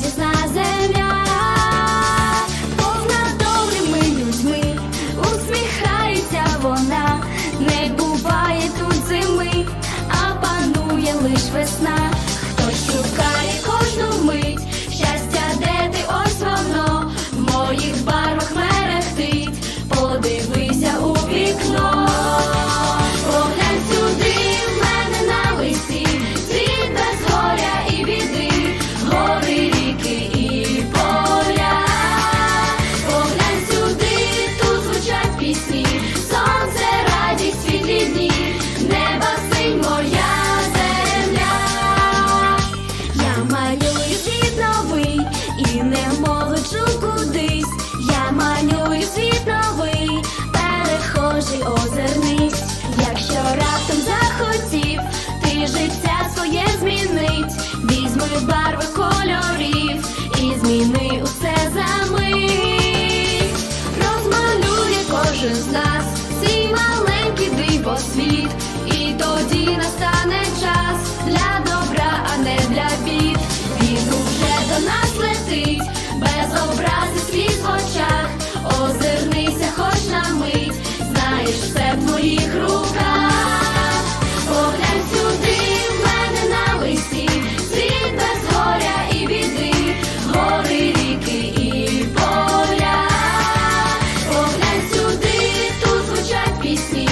радісна земля, повна добрими людьми, усміхається вона, не буває тут зими, а панує лиш весна. і немов кудись, я манюю світ новий, перехожий озернись, якщо раптом захотів, ти життя своє змінить, візьми барви кольорів і зміни усе за мить. Розмалює кожен з нас, свій маленький дивосвіт. Образи сліз в очах. Озирнися, хоч на мить, знаєш, все в твоїх руках. Поглянь сюди, в мене на листі, світ без горя і біди, гори, ріки і поля. Поглянь сюди, тут звучать пісні,